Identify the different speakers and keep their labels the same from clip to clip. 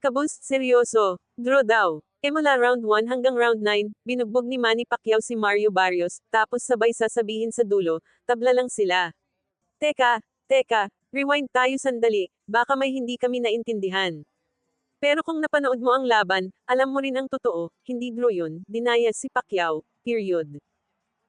Speaker 1: Kabus, seryoso. Draw daw. E mula round 1 hanggang round 9, binugbog ni Manny Pacquiao si Mario Barrios, tapos sabay sasabihin sa dulo, tabla lang sila. Teka, teka, rewind tayo sandali, baka may hindi kami naintindihan. Pero kung napanood mo ang laban, alam mo rin ang totoo, hindi draw yun, dinaya si Pacquiao, period.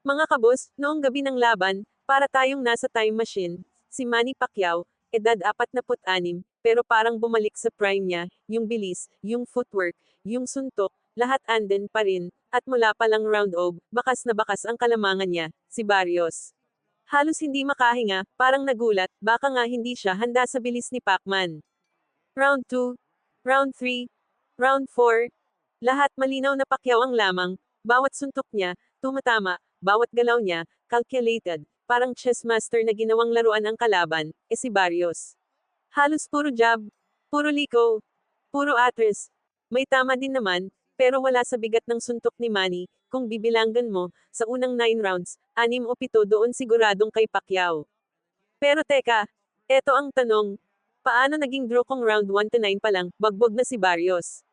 Speaker 1: Mga kabos, noong gabi ng laban, para tayong nasa time machine, si Manny Pacquiao, edad 46, pero parang bumalik sa prime niya, yung bilis, yung footwork, yung suntok, lahat anden pa rin, at mula pa lang round of, bakas na bakas ang kalamangan niya, si Barrios. Halos hindi makahinga, parang nagulat, baka nga hindi siya handa sa bilis ni Pacman. Round 2, Round 3, Round 4, lahat malinaw na Pacquiao ang lamang, bawat suntok niya, tumatama, bawat galaw niya, calculated, parang chess master na ginawang laruan ang kalaban, e si Barrios. Halos puro jab, puro liko, puro atres. May tama din naman, pero wala sa bigat ng suntok ni Manny, kung bibilanggan mo, sa unang 9 rounds, 6 o 7 doon siguradong kay Pacquiao. Pero teka, eto ang tanong, paano naging draw kung round 1 to 9 pa lang, bagbog na si Barrios?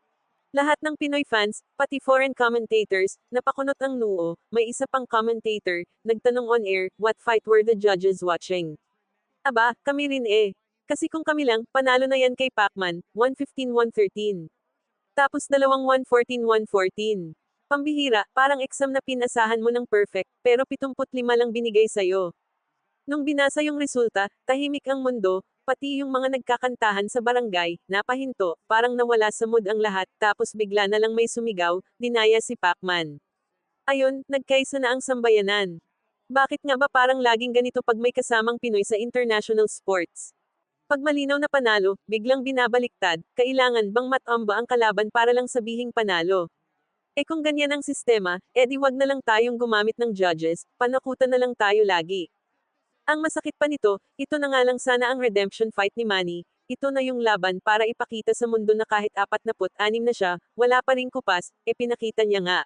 Speaker 1: Lahat ng Pinoy fans, pati foreign commentators, napakunot ang noo, may isa pang commentator, nagtanong on air, what fight were the judges watching? Aba, kami rin eh. Kasi kung kami lang, panalo na yan kay Pacman, 115-113. Tapos dalawang 114-114. Pambihira, parang exam na pinasahan mo ng perfect, pero 75 lang binigay sa'yo. Nung binasa yung resulta, tahimik ang mundo, pati yung mga nagkakantahan sa barangay, napahinto, parang nawala sa mood ang lahat, tapos bigla na lang may sumigaw, dinaya si Pacman. Ayun, nagkaisa na ang sambayanan. Bakit nga ba parang laging ganito pag may kasamang Pinoy sa international sports? Pag malinaw na panalo, biglang binabaliktad, kailangan bang matamba ang kalaban para lang sabihing panalo? Eh kung ganyan ang sistema, edi wag na lang tayong gumamit ng judges, panakutan na lang tayo lagi. Ang masakit pa nito, ito na nga lang sana ang redemption fight ni Manny, ito na yung laban para ipakita sa mundo na kahit apat na put anim na siya, wala pa ring kupas, e pinakita niya nga.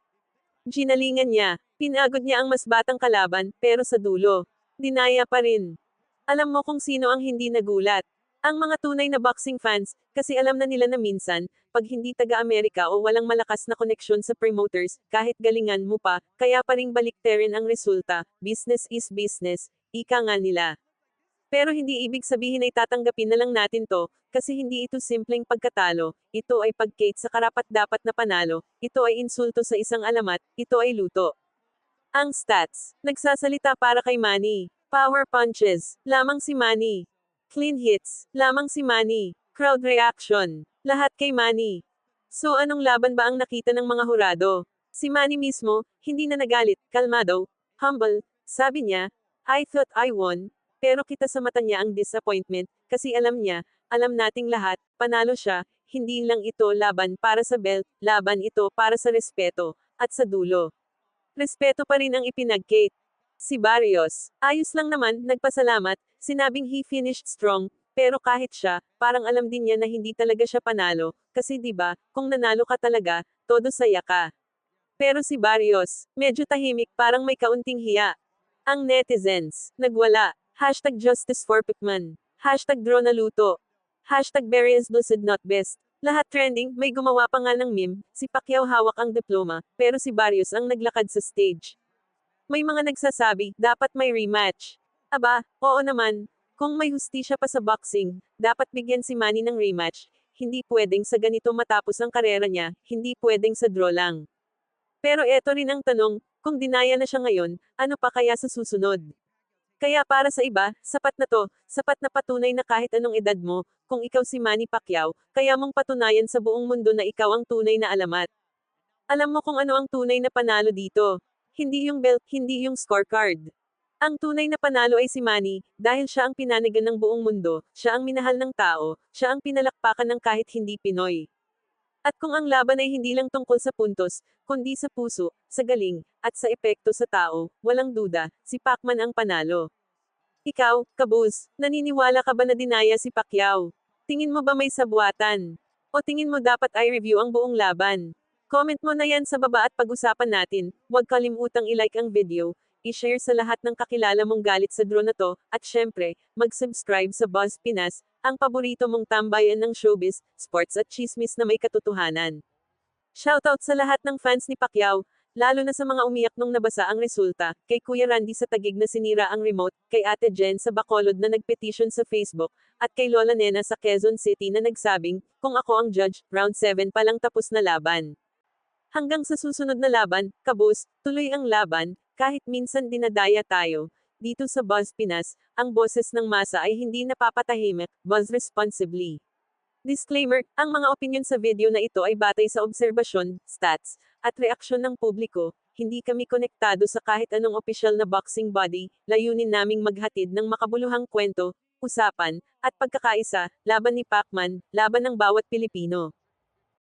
Speaker 1: Ginalingan niya, pinagod niya ang mas batang kalaban, pero sa dulo, dinaya pa rin. Alam mo kung sino ang hindi nagulat. Ang mga tunay na boxing fans, kasi alam na nila na minsan, pag hindi taga-Amerika o walang malakas na koneksyon sa promoters, kahit galingan mo pa, kaya pa ring balikterin ang resulta, business is business, ika nga nila. Pero hindi ibig sabihin ay tatanggapin na lang natin to, kasi hindi ito simpleng pagkatalo, ito ay pagkate sa karapat-dapat na panalo, ito ay insulto sa isang alamat, ito ay luto. Ang stats, nagsasalita para kay Manny. Power punches, lamang si Manny. Clean hits, lamang si Manny. Crowd reaction, lahat kay Manny. So anong laban ba ang nakita ng mga hurado? Si Manny mismo, hindi na nagalit, kalmado, humble, sabi niya, I thought I won, pero kita sa mata niya ang disappointment, kasi alam niya, alam nating lahat, panalo siya, hindi lang ito laban para sa belt, laban ito para sa respeto, at sa dulo. Respeto pa rin ang ipinagkate. Si Barrios, ayos lang naman, nagpasalamat, sinabing he finished strong, pero kahit siya, parang alam din niya na hindi talaga siya panalo, kasi 'di ba, kung nanalo ka talaga, todo saya ka. Pero si Barrios, medyo tahimik, parang may kaunting hiya. Ang netizens, nagwala. Hashtag justice for Pikman. Hashtag draw na luto. Hashtag Barrios lucid not best. Lahat trending, may gumawa pa nga ng meme, si Pacquiao hawak ang diploma, pero si Barrios ang naglakad sa stage. May mga nagsasabi, dapat may rematch. Aba, oo naman. Kung may hustisya pa sa boxing, dapat bigyan si Manny ng rematch. Hindi pwedeng sa ganito matapos ang karera niya, hindi pwedeng sa draw lang. Pero eto rin ang tanong, kung dinaya na siya ngayon, ano pa kaya sa susunod? Kaya para sa iba, sapat na to, sapat na patunay na kahit anong edad mo, kung ikaw si Manny Pacquiao, kaya mong patunayan sa buong mundo na ikaw ang tunay na alamat. Alam mo kung ano ang tunay na panalo dito. Hindi yung belt, hindi yung scorecard. Ang tunay na panalo ay si Manny, dahil siya ang pinanigan ng buong mundo, siya ang minahal ng tao, siya ang pinalakpakan ng kahit hindi Pinoy. At kung ang laban ay hindi lang tungkol sa puntos, kundi sa puso, sa galing, at sa epekto sa tao, walang duda, si Pacman ang panalo. Ikaw, Kabuz, naniniwala ka ba na dinaya si Pacquiao? Tingin mo ba may sabwatan? O tingin mo dapat ay review ang buong laban? Comment mo na yan sa baba at pag-usapan natin, huwag kalimutang i-like ang video, i-share sa lahat ng kakilala mong galit sa drone na to, at syempre, mag-subscribe sa Buzz Pinas, ang paborito mong tambayan ng showbiz, sports at chismis na may katotohanan. Shoutout sa lahat ng fans ni Pacquiao, lalo na sa mga umiyak nung nabasa ang resulta, kay Kuya Randy sa tagig na sinira ang remote, kay Ate Jen sa Bacolod na nagpetition sa Facebook, at kay Lola Nena sa Quezon City na nagsabing, kung ako ang judge, round 7 pa lang tapos na laban. Hanggang sa susunod na laban, kabus, tuloy ang laban, kahit minsan dinadaya tayo. Dito sa Buzz Pinas, ang boses ng masa ay hindi napapatahimik, buzz responsibly. Disclaimer, ang mga opinion sa video na ito ay batay sa obserbasyon, stats, at reaksyon ng publiko. Hindi kami konektado sa kahit anong opisyal na boxing body, layunin naming maghatid ng makabuluhang kwento, usapan, at pagkakaisa, laban ni Pacman, laban ng bawat Pilipino.